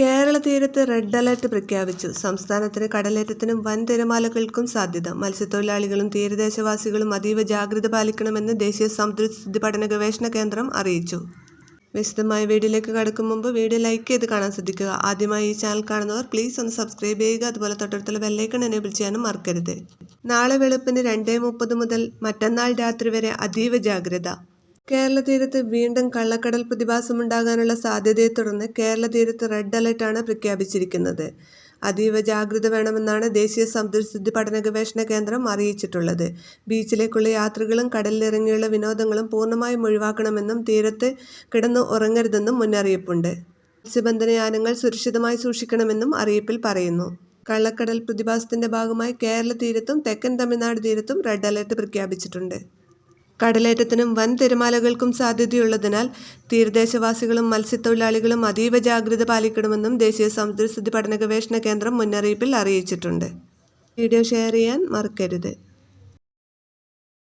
കേരള തീരത്ത് red alert പ്രഖ്യാപിച്ചു. സംസ്ഥാനത്തിന് കടലേറ്റത്തിനും വൻ തിരമാലകൾക്കും സാധ്യത. മത്സ്യത്തൊഴിലാളികളും തീരദേശവാസികളും അതീവ ജാഗ്രത പാലിക്കണമെന്ന് ദേശീയ സമുദ്രസ്ഥിതി പഠന ഗവേഷണ കേന്ദ്രം അറിയിച്ചു. വിശദമായ വീഡിയോയിലേക്ക് കടക്കും മുമ്പ് വീഡിയോ ലൈക്ക് ചെയ്ത് കാണാൻ ശ്രദ്ധിക്കുക. ആദ്യമായി ഈ ചാനൽ കാണുന്നവർ പ്ലീസ് ഒന്ന് സബ്സ്ക്രൈബ് ചെയ്യുക. അതുപോലെ തൊട്ടടുത്തുള്ള ബെല്ലൈക്കൺ എനേബിൾ ചെയ്യാനും മറക്കരുത്. നാളെ വെളുപ്പിന് രണ്ടേ മുപ്പത് മുതൽ മറ്റന്നാൾ രാത്രി വരെ അതീവ ജാഗ്രത. കേരള തീരത്ത് വീണ്ടും കള്ളക്കടൽ പ്രതിഭാസമുണ്ടാകാനുള്ള സാധ്യതയെ തുടർന്ന് കേരള തീരത്ത് റെഡ് അലർട്ടാണ് പ്രഖ്യാപിച്ചിരിക്കുന്നത്. അതീവ ജാഗ്രത വേണമെന്നാണ് ദേശീയ സമുദ്രസ്ഥിതി പഠന ഗവേഷണ കേന്ദ്രം അറിയിച്ചിട്ടുള്ളത്. ബീച്ചിലേക്കുള്ള യാത്രകളും കടലിലിറങ്ങിയുള്ള വിനോദങ്ങളും പൂർണമായും ഒഴിവാക്കണമെന്നും തീരത്ത് കിടന്ന് ഉറങ്ങരുതെന്നും മുന്നറിയിപ്പുണ്ട്. മത്സ്യബന്ധന യാനങ്ങൾ സുരക്ഷിതമായി സൂക്ഷിക്കണമെന്നും അറിയിപ്പിൽ പറയുന്നു. കള്ളക്കടൽ പ്രതിഭാസത്തിന്റെ ഭാഗമായി കേരള തീരത്തും തെക്കൻ തമിഴ്നാട് തീരത്തും റെഡ് അലർട്ട് പ്രഖ്യാപിച്ചിട്ടുണ്ട്. കടലേറ്റത്തിനും വൻ തിരമാലകൾക്കും സാധ്യതയുള്ളതിനാൽ തീരദേശവാസികളും മത്സ്യത്തൊഴിലാളികളും അതീവ ജാഗ്രത പാലിക്കണമെന്നും ദേശീയ സമുദ്രസ്ഥിതി പഠന ഗവേഷണ കേന്ദ്രം മുന്നറിയിപ്പിൽ അറിയിച്ചിട്ടുണ്ട്. വീഡിയോ ഷെയർ ചെയ്യാൻ മറക്കരുത്.